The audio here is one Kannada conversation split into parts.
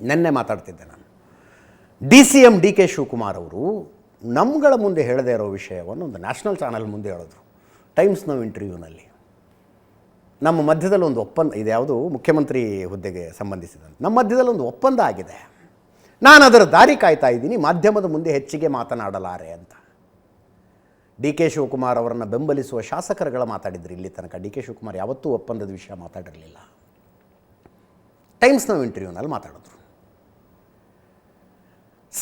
ನೆನ್ನೆ ಮಾತಾಡ್ತಿದ್ದೆ ನಾನು. D C M D K Shivakumar ಅವರು ನಮ್ಗಳ ಮುಂದೆ ಹೇಳದೇ ಇರೋ ವಿಷಯವನ್ನು ಒಂದು ನ್ಯಾಷನಲ್ ಚಾನಲ್ ಮುಂದೆ ಹೇಳಿದ್ರು. ಟೈಮ್ಸ್ ನೋವು ಇಂಟರ್ವ್ಯೂನಲ್ಲಿ. ನಮ್ಮ ಮಧ್ಯದಲ್ಲಿ ಒಂದು ಒಪ್ಪಂದ, ಇದು ಯಾವುದು ಮುಖ್ಯಮಂತ್ರಿ ಹುದ್ದೆಗೆ ಸಂಬಂಧಿಸಿದಂತೆ. ನಮ್ಮ ಮಧ್ಯದಲ್ಲಿ ಒಂದು ಒಪ್ಪಂದ ಆಗಿದೆ. ನಾನು ಅದರ ದಾರಿ ಕಾಯ್ತಾ ಇದ್ದೀನಿ, ಮಾಧ್ಯಮದ ಮುಂದೆ ಹೆಚ್ಚಿಗೆ ಮಾತನಾಡಲಾರೆ ಅಂತ. ಡಿ ಕೆ ಶಿವಕುಮಾರ್ ಅವರನ್ನು ಬೆಂಬಲಿಸುವ ಶಾಸಕರುಗಳ ಮಾತಾಡಿದ್ರು ಇಲ್ಲಿ ತನಕ. ಡಿ ಕೆ ಶಿವಕುಮಾರ್ ಯಾವತ್ತೂ ಒಪ್ಪಂದದ ವಿಷಯ ಮಾತಾಡಿರಲಿಲ್ಲ. ಟೈಮ್ಸ್ ನಾವು ಇಂಟರ್ವ್ಯೂನಲ್ಲಿ ಮಾತಾಡಿದ್ರು.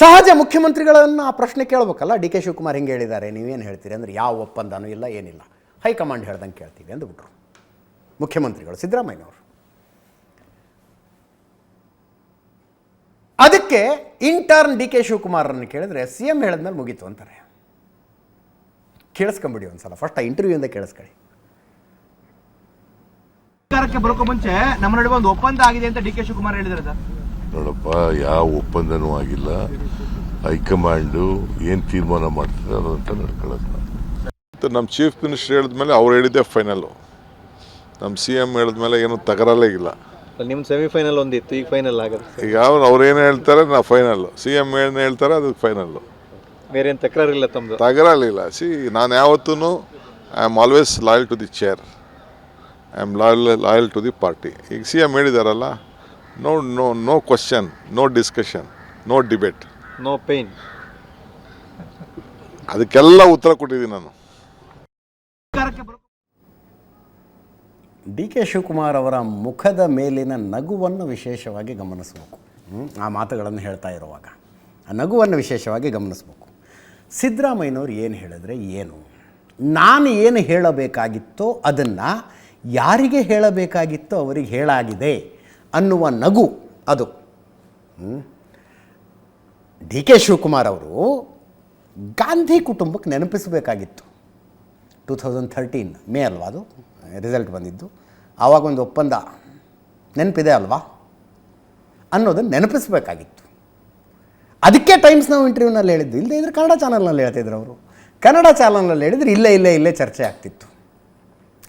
ಸಹಜ ಮುಖ್ಯಮಂತ್ರಿಗಳನ್ನು ಆ ಪ್ರಶ್ನೆ ಕೇಳಬೇಕಲ್ಲ? ಡಿ ಕೆ ಶಿವಕುಮಾರ್ ಹಿಂಗೆ ಹೇಳಿದ್ದಾರೆ, ನೀವೇನು ಹೇಳ್ತೀರಿ? ಅಂದರೆ ಯಾವ ಒಪ್ಪಂದನೂ ಇಲ್ಲ, ಏನಿಲ್ಲ. ಹೈಕಮಾಂಡ್ ಹೇಳ್ದಂಗೆ ಕೇಳ್ತೀವಿ ಅಂದ್ಬಿಟ್ರು ಮುಖ್ಯಮಂತ್ರಿಗಳು ಸಿದ್ದರಾಮಯ್ಯನವರು. ಅದಕ್ಕೆ ಇಂಟರ್ನ್ ಡಿ ಕೆ ಶಿವಕುಮಾರನ್ನು ಕೇಳಿದ್ರೆ ಸಿ ಎಂ ಹೇಳಿದ್ಮೇಲೆ ಮುಗೀತು ಅಂತಾರೆ. ಕೇಳಿಸ್ಕೊಂಬಿಡಿ ಒಂದ್ಸಲ ಫಸ್ಟ್ ಆ ಇಂಟರ್ವ್ಯೂಯಿಂದ ಕೇಳಿಸ್ಕೊಳ್ಳಿ. ಸರ್ಕಾರಕ್ಕೆ ಬರೋಕೆ ಮುಂಚೆ ನಮ್ಮ ನಡುವೆ ಒಂದು ಒಪ್ಪಂದ ಆಗಿದೆ ಅಂತ ಡಿ ಕೆ ಶಿವಕುಮಾರ್ ಹೇಳಿದ್ದಾರೆ ಸರ್. ನೋಡಪ್ಪ ಯಾವ ಒಪ್ಪಂದನೂ ಆಗಿಲ್ಲ. ಹೈಕಮಾಂಡು ಏನು ತೀರ್ಮಾನ ಮಾಡ್ತಾರೆ ಅಂತ ನಡ್ಕೊಳ್ಳೋದು. ಮತ್ತು ನಮ್ಮ ಚೀಫ್ ಮಿನಿಸ್ಟರ್ ಹೇಳಿದ್ಮೇಲೆ ಅವ್ರು ಹೇಳಿದ್ದೆ ಫೈನಲು ನಮ್ಮ ಸಿ ಎಂ ಹೇಳಿದ್ಮೇಲೆ ಏನೂ ತಗರಲ್ಲೇ ಇಲ್ಲ. ನಿಮ್ಮ ಸೆಮಿಫೈನಲ್ ಒಂದಿತ್ತು ಈಗ ಫೈನಲ್ ಆಗುತ್ತೆ ಈಗ ಅವ್ರು ಅವ್ರು ಏನು ಹೇಳ್ತಾರೆ ನಾ ಫೈನಲ್ಲು. ಸಿ ಎಂ ಏನು ಹೇಳ್ತಾರೆ ಅದು ಫೈನಲ್ಲು. ಬೇರೆ ಏನು ತಕರಾರಿಲ್ಲ ತಮ್ಮದು ತಗರಲಿಲ್ಲ ಸಿ ನಾನು ಯಾವತ್ತೂ I am always loyal to the chair I am loyal loyal to the party ಈಗ C M ಹೇಳಿದಾರಲ್ಲ no no no question no discussion no debate no pain ಅದಕ್ಕೆಲ್ಲ ಉತ್ತರ ಕೊಟ್ಟಿದ್ದೀನಿ ನಾನು. ಡಿ ಕೆ ಶಿವಕುಮಾರ್ ಅವರ ಮುಖದ ಮೇಲಿನ ನಗುವನ್ನು ವಿಶೇಷವಾಗಿ ಗಮನಿಸಬೇಕು. ಹ್ಮ್? ಆ ಮಾತುಗಳನ್ನು ಹೇಳ್ತಾ ಇರುವಾಗ. ಆ ನಗುವನ್ನು ವಿಶೇಷವಾಗಿ ಗಮನಿಸಬೇಕು. ಸಿದ್ದರಾಮಯ್ಯನವ್ರು ಏನು ಹೇಳಿದ್ರೆ ಏನು? ನಾನು ಏನು ಹೇಳಬೇಕಾಗಿತ್ತೋ ಅದನ್ನು ಯಾರಿಗೆ ಹೇಳಬೇಕಾಗಿತ್ತೋ ಅವರಿಗೆ ಹೇಳಾಗಿದೆ. ಅನ್ನುವ ನಗು ಅದು. ಡಿ ಕೆ ಶಿವಕುಮಾರ್ ಅವರು ಗಾಂಧಿ ಕುಟುಂಬಕ್ಕೆ ನೆನಪಿಸಬೇಕಾಗಿತ್ತು. ಟೂ ತೌಸಂಡ್ ಥರ್ಟೀನ್ ಮೇ ಅಲ್ವಾ ಅದು? ರಿಸಲ್ಟ್ ಬಂದಿದ್ದು. ಆವಾಗ ಒಂದು ಒಪ್ಪಂದ ನೆನಪಿದೆ ಅಲ್ವಾ? ಅನ್ನೋದನ್ನು ನೆನಪಿಸಬೇಕಾಗಿತ್ತು. ಅದಕ್ಕೆ ಟೈಮ್ಸ್ ನಾವು ಇಂಟರ್ವ್ಯೂನಲ್ಲಿ ಹೇಳಿದ್ದು. ಇಲ್ಲದೆ ಇದ್ರೆ ಕನ್ನಡ ಚಾನಲ್ನಲ್ಲಿ ಹೇಳ್ತಿದ್ರು ಅವರು. ಕನ್ನಡ ಚಾನಲ್ನಲ್ಲಿ ಹೇಳಿದ್ರೆ ಇಲ್ಲೇ ಇಲ್ಲೇ ಇಲ್ಲೇ ಚರ್ಚೆ ಆಗ್ತಿತ್ತು.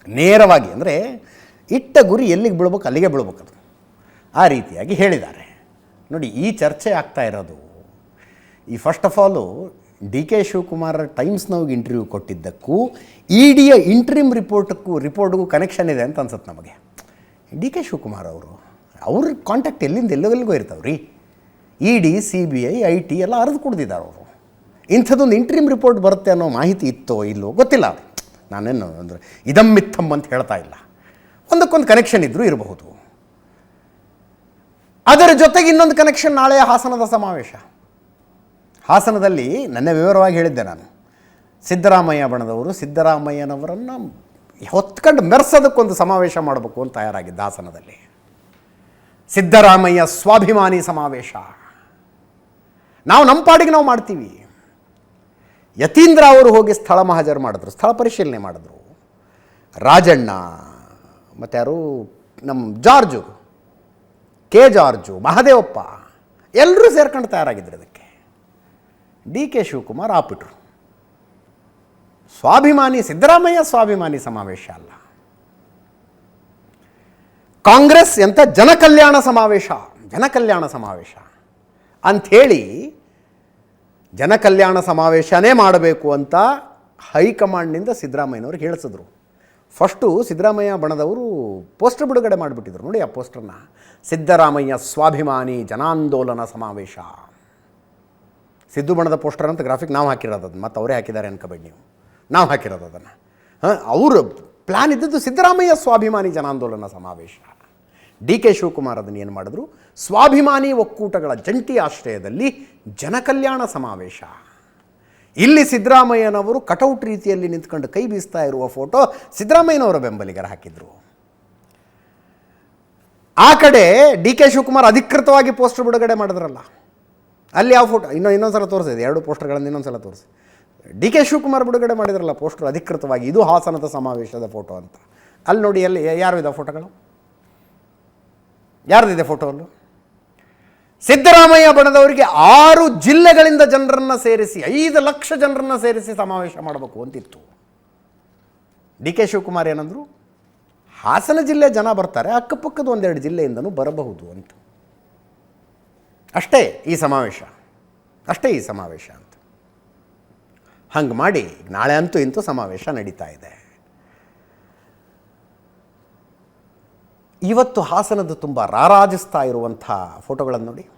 ನೇರವಾಗಿ ಅಂದರೆ ಇಟ್ಟ ಗುರಿ ಎಲ್ಲಿಗೆ ಬೀಳ್ಬೇಕು ಅಲ್ಲಿಗೆ ಬೀಳ್ಬೇಕು ಆ ರೀತಿಯಾಗಿ ಹೇಳಿದ್ದಾರೆ. ನೋಡಿ, ಈ ಚರ್ಚೆ ಆಗ್ತಾ ಇರೋದು, ಈ first of all D K Shivakumar Times ನೋವಿಗೆ ಇಂಟರ್ವ್ಯೂ ಕೊಟ್ಟಿದ್ದಕ್ಕೂ ಇ ಡಿಯ ಇಂಟ್ರಿಮ್ ರಿಪೋರ್ಟಕ್ಕೂ ರಿಪೋರ್ಟ್ಗೂ ಕನೆಕ್ಷನ್ ಇದೆ ಅಂತ ಅನ್ಸುತ್ತೆ ನಮಗೆ. ಡಿ ಕೆ ಶಿವಕುಮಾರ್ ಅವರು, ಅವ್ರ ಕಾಂಟ್ಯಾಕ್ಟ್ ಎಲ್ಲಿಂದ ಎಲ್ಲೆಲ್ಲಿಗೂ ಇರ್ತಾವೆ ರೀ. E D C B I I T ಎಲ್ಲ ಅರಿದು ಕುಡ್ದಿದ್ದಾರೆ ಅವರು. ಇಂಥದ್ದೊಂದು ಇಂಟ್ರಿಮ್ ರಿಪೋರ್ಟ್ ಬರುತ್ತೆ ಅನ್ನೋ ಮಾಹಿತಿ ಇತ್ತೋ ಇಲ್ಲೋ ಗೊತ್ತಿಲ್ಲ ನಾನೇನು ಅಂದರೆ ಇದಮ್ಮಿತ್ತಮ್ ಅಂತ ಹೇಳ್ತಾ ಇಲ್ಲ. ಒಂದಕ್ಕೊಂದು ಕನೆಕ್ಷನ್ ಇದ್ದರೂ ಇರಬಹುದು. ಅದರ ಜೊತೆಗೆ ಇನ್ನೊಂದು ಕನೆಕ್ಷನ್ ನಾಳೆ ಹಾಸನದ ಸಮಾವೇಶ. ಹಾಸನದಲ್ಲಿ ನನ್ನ ವಿವರವಾಗಿ ಹೇಳಿದ್ದೆ ನಾನು. ಸಿದ್ದರಾಮಯ್ಯ ಬಣದವರು ಸಿದ್ದರಾಮಯ್ಯನವರನ್ನು ಹೊತ್ಕೊಂಡು ಮೆರೆಸೋದಕ್ಕೊಂದು ಸಮಾವೇಶ ಮಾಡಬೇಕು ಅಂತ ತಯಾರಾಗಿದ್ದ ಹಾಸನದಲ್ಲಿ. ಸಿದ್ದರಾಮಯ್ಯ ಸ್ವಾಭಿಮಾನಿ ಸಮಾವೇಶ. ನಾವು ನಮ್ಮ ಪಾಡಿಗೆ ನಾವು ಮಾಡ್ತೀವಿ. ಯತೀಂದ್ರ ಅವರು ಹೋಗಿ ಸ್ಥಳ ಮಹಾಜರು ಮಾಡಿದ್ರು, ಸ್ಥಳ ಪರಿಶೀಲನೆ ಮಾಡಿದ್ರು. ರಾಜಣ್ಣ, ಮತ್ತು ಯಾರು? ನಮ್ಮ ಜಾರ್ಜು. ಕೆ ಜಾರ್ಜು, ಮಹದೇವಪ್ಪ ಎಲ್ಲರೂ ಸೇರ್ಕೊಂಡು ತಯಾರಾಗಿದ್ದರು ಇದಕ್ಕೆ. ಡಿ ಕೆ ಶಿವಕುಮಾರ್ ಆಪಿಟ್ರು. ಸ್ವಾಭಿಮಾನಿ, ಸಿದ್ದರಾಮಯ್ಯ ಸ್ವಾಭಿಮಾನಿ ಸಮಾವೇಶ ಅಲ್ಲ. ಕಾಂಗ್ರೆಸ್ ಎಂಥ ಜನಕಲ್ಯಾಣ ಸಮಾವೇಶ ಜನಕಲ್ಯಾಣ ಸಮಾವೇಶ. ಅಂಥೇಳಿ ಜನಕಲ್ಯಾಣ ಸಮಾವೇಶನೇ ಮಾಡಬೇಕು ಅಂತ ಹೈಕಮಾಂಡ್ನಿಂದ ಸಿದ್ದರಾಮಯ್ಯನವ್ರಿಗೆ ಹೇಳಿಸಿದ್ರು. ಫಸ್ಟು ಸಿದ್ದರಾಮಯ್ಯ ಬಣದವರು ಪೋಸ್ಟರ್ ಬಿಡುಗಡೆ ಮಾಡಿಬಿಟ್ಟಿದ್ರು. ನೋಡಿ ಆ ಪೋಸ್ಟರ್ನ ಸಿದ್ದರಾಮಯ್ಯ ಸ್ವಾಭಿಮಾನಿ ಜನಾಂದೋಲನ ಸಮಾವೇಶ. ಸಿದ್ದು ಬಣದ ಪೋಸ್ಟರ್ ಅಂತ ಗ್ರಾಫಿಕ್ ನಾವು ಹಾಕಿರೋದು ಅದನ್ನು ಮತ್ತು ಅವರೇ ಹಾಕಿದ್ದಾರೆ ಅನ್ಕೋಬೇಡಿ ನೀವು. ನಾವು ಹಾಕಿರೋದು ಅದನ್ನು. ಹಾಂ, ಅವರು ಪ್ಲ್ಯಾನ್ ಇದ್ದದ್ದು ಸಿದ್ದರಾಮಯ್ಯ ಸ್ವಾಭಿಮಾನಿ ಜನಾಂದೋಲನ ಸಮಾವೇಶ. ಡಿ ಕೆ ಶಿವಕುಮಾರ್ ಅದನ್ನು ಏನು ಮಾಡಿದ್ರು? ಸ್ವಾಭಿಮಾನಿ ಒಕ್ಕೂಟಗಳ ಜಂಟಿ ಆಶ್ರಯದಲ್ಲಿ ಜನಕಲ್ಯಾಣ ಸಮಾವೇಶ. ಇಲ್ಲಿ ಸಿದ್ದರಾಮಯ್ಯನವರು ಕಟೌಟ್ ರೀತಿಯಲ್ಲಿ ನಿಂತ್ಕೊಂಡು ಕೈ ಬೀಸ್ತಾ ಇರುವ ಫೋಟೋ ಸಿದ್ದರಾಮಯ್ಯನವರ ಬೆಂಬಲಿಗರು ಹಾಕಿದ್ರು. ಆ ಕಡೆ ಡಿ ಕೆ ಶಿವಕುಮಾರ್ ಅಧಿಕೃತವಾಗಿ ಪೋಸ್ಟರ್ ಬಿಡುಗಡೆ ಮಾಡಿದ್ರಲ್ಲ. ಅಲ್ಲಿ ಯಾವ ಫೋಟೋ? ಇನ್ನೂ ಇನ್ನೊಂದು ಸಲ ತೋರಿಸಿದೆ. ಎರಡು ಪೋಸ್ಟರ್ಗಳನ್ನು ಇನ್ನೊಂದು ಸಲ ತೋರಿಸಿ ಡಿ ಕೆ ಶಿವಕುಮಾರ್ ಬಿಡುಗಡೆ ಮಾಡಿದ್ರಲ್ಲ ಪೋಸ್ಟರ್ ಅಧಿಕೃತವಾಗಿ, ಇದು ಹಾಸನದ ಸಮಾವೇಶದ ಫೋಟೋ ಅಂತ. ಅಲ್ಲಿ ನೋಡಿ, ಅಲ್ಲಿ ಯಾರು ಇದೆ ಫೋಟೋಗಳು? ಯಾರ್ದಿದೆ ಫೋಟೋ ಅಲ್ಲೂ? ಸಿದ್ದರಾಮಯ್ಯ ಬಣದವರಿಗೆ ಆರು ಜಿಲ್ಲೆಗಳಿಂದ ಜನರನ್ನು ಸೇರಿಸಿ, ಐದು ಲಕ್ಷ ಜನರನ್ನು ಸೇರಿಸಿ ಸಮಾವೇಶ ಮಾಡಬೇಕು ಅಂತಿತ್ತು. ಡಿ ಕೆ ಶಿವಕುಮಾರ್ ಏನಂದರು, ಹಾಸನ ಜಿಲ್ಲೆ ಜನ ಬರ್ತಾರೆ, ಅಕ್ಕಪಕ್ಕದ ಒಂದೆರಡು ಜಿಲ್ಲೆಯಿಂದನೂ ಬರಬಹುದು ಅಂತ. ಅಷ್ಟೇ ಈ ಸಮಾವೇಶ, ಅಷ್ಟೇ ಈ ಸಮಾವೇಶ ಅಂತ. ಹಂಗೆ ಮಾಡಿ ನಾಳೆ ಅಂತೂ ಇಂತೂ ಸಮಾವೇಶ ನಡೀತಾ ಇದೆ. ಇವತ್ತು ಹಾಸನದ ತುಂಬ ರಾರಾಜಿಸ್ತಾ ಇರುವಂಥ ಫೋಟೋಗಳನ್ನು ನೋಡಿ.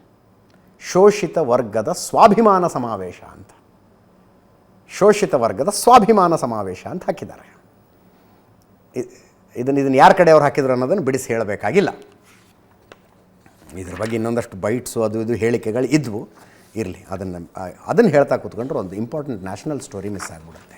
ಶೋಷಿತ ವರ್ಗದ ಸ್ವಾಭಿಮಾನ ಸಮಾವೇಶ ಅಂತ. ಶೋಷಿತ ವರ್ಗದ ಸ್ವಾಭಿಮಾನ ಸಮಾವೇಶ ಅಂತ ಹಾಕಿದ್ದಾರೆ. ಇದನ್ನು ಇದನ್ನು ಯಾರ ಕಡೆಯವ್ರು ಹಾಕಿದ್ರು ಅನ್ನೋದನ್ನು ಬಿಡಿಸಿ ಹೇಳಬೇಕಾಗಿಲ್ಲ. ಇದ್ರ ಬಗ್ಗೆ ಇನ್ನೊಂದಷ್ಟು ಬೈಟ್ಸು ಅದು ಇದು ಹೇಳಿಕೆಗಳು ಇದ್ವು. ಇರಲಿ, ಅದನ್ನು ಅದನ್ನು ಹೇಳ್ತಾ ಕೂತ್ಕೊಂಡ್ರೆ ಒಂದು ಇಂಪಾರ್ಟೆಂಟ್ ನ್ಯಾಷನಲ್ ಸ್ಟೋರಿ ಮಿಸ್ ಆಗಿಬಿಡುತ್ತೆ.